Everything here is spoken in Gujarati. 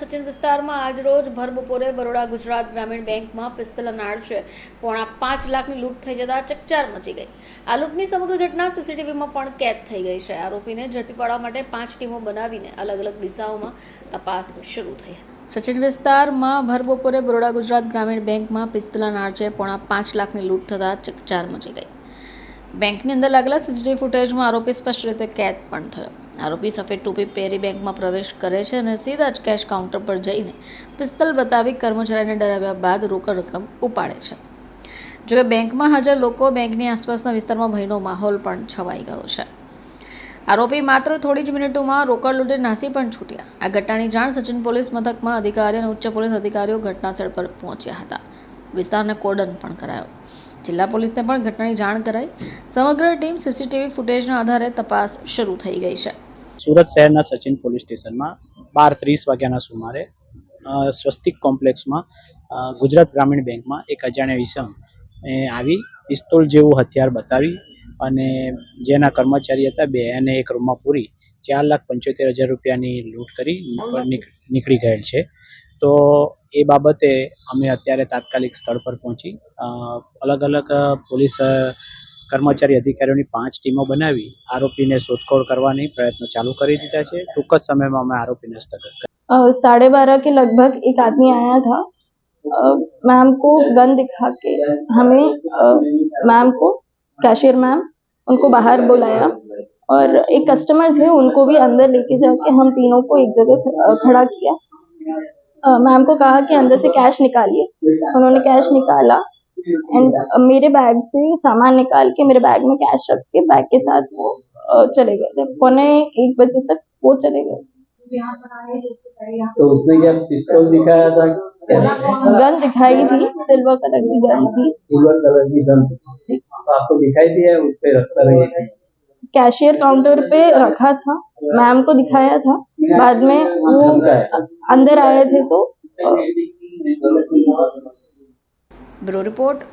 સચિન વિસ્તારમાં આજ રોજ ભર બપોરે બરોડા ગુજરાત ગ્રામીણ બેંકમાં પિસ્તલ આડશે પોણા પાંચ લાખની લૂંટ થઈ જતા ચકચાર મચી ગઈ. આ લૂંટની સમગ્ર ઘટના સીસીટીવીમાં પણ કેદ થઈ ગઈ છે. આરોપીને ઝડપી પાડવા માટે પાંચ ટીમો બનાવીને અલગ અલગ દિશાઓમાં તપાસ શરૂ થઈ સચિન વિસ્તારમાં ભર બપોરે બરોડા ગુજરાત ગ્રામીણ બેંકમાં પિસ્તલ આડશે પોણા પાંચ લાખની લૂંટ થતા ચકચાર મચી ગઈ. બેંકની અંદર લાગેલા સીસીટીવી ફૂટેજમાં આરોપી સ્પષ્ટ રીતે કેદ પણ થયો. આરોપી સફેદ ટોપી પહેરી બેંકમાં પ્રવેશ કરે છે અને સીધા જ કેશ કાઉન્ટર પર જઈને પિસ્તલ બતાવી કર્મચારીને ડરાવ્યા બાદ રોકડ રકમ ઉપાડે છે. જોકે બેંકમાં હાજર લોકો બેંકની આસપાસના વિસ્તારમાં ભયનો માહોલ પણ છવાઈ ગયો છે. આરોપી માત્ર થોડી જ મિનિટોમાં રોકડ લૂંટે નાસી પણ છૂટ્યા. આ ઘટનાની જાણ સચિન પોલીસ મથકમાં અધિકારી અને ઉચ્ચ પોલીસ અધિકારીઓ ઘટનાસ્થળ પર પહોંચ્યા હતા. વિસ્તારને કોર્ડન પણ કરાયો. જિલ્લા પોલીસને પણ ઘટનાની જાણ કરાઈ. સમગ્ર ટીમ સીસીટીવી ફૂટેજના આધારે તપાસ શરૂ થઈ ગઈ છે. સુરત શહેરના સચિન પોલીસ સ્ટેશનમાં બાર ત્રીસ વાગ્યાના સુમારે સ્વસ્તિક કોમ્પ્લેક્સમાં ગુજરાત ગ્રામીણ બેંકમાં એક અજાણ્યા વિષમ આવી પિસ્તોલ જેવું હથિયાર બતાવી અને જેના કર્મચારી હતા બે એને એક રૂમમાં પૂરી ચાર લાખ પંચોતેર હજાર રૂપિયાની લૂંટ કરી નીક- નીકળી ગયેલ છે. તો એ બાબતે અમે અત્યારે તાત્કાલિક સ્થળ પર પહોંચી અ, અલગ અલગ અ, પોલીસ અ, કર્મચારી અધિકારીઓની પાંચ ટીમો બનાવી આરોપીને શોધખોળ કરવાની પ્રયત્નો ચાલુ કરી દીધા છે ટૂંક જ સમયમાં અમે આરોપીને હસ્તગત કરી अ, साढ़े बारह के लगभग एक आदमी आया था अ, मैम को गन दिखा के हमें अ, मैम को कैशियर मैम उनको बाहर बुलाया और एक कस्टमर थे उनको भी अंदर लेके जाके हम तीनों को एक जगह ख- अ, खड़ा किया अ, मैम को कहा कि अंदर से कैश निकालिए। उन्होंने कैश निकाला। एंड मेरे बैग से सामान निकाल के मेरे बैग में कैश रख के बैग के साथ वो चले गए। थे पौने एक बजे तक वो चले गए। तो उसने क्या पिस्तौल दिखाया था? गन दिखाई थी सिल्वर कलर की गन थी। सिल्वर कलर की गन। तो आपको दिखाई दिया है? उस पे रखता रहिए। कैशियर काउंटर पे रखा था। मैम को दिखाया था। बाद में वो अंदर आए थे तो ब्रो रिपोर्ट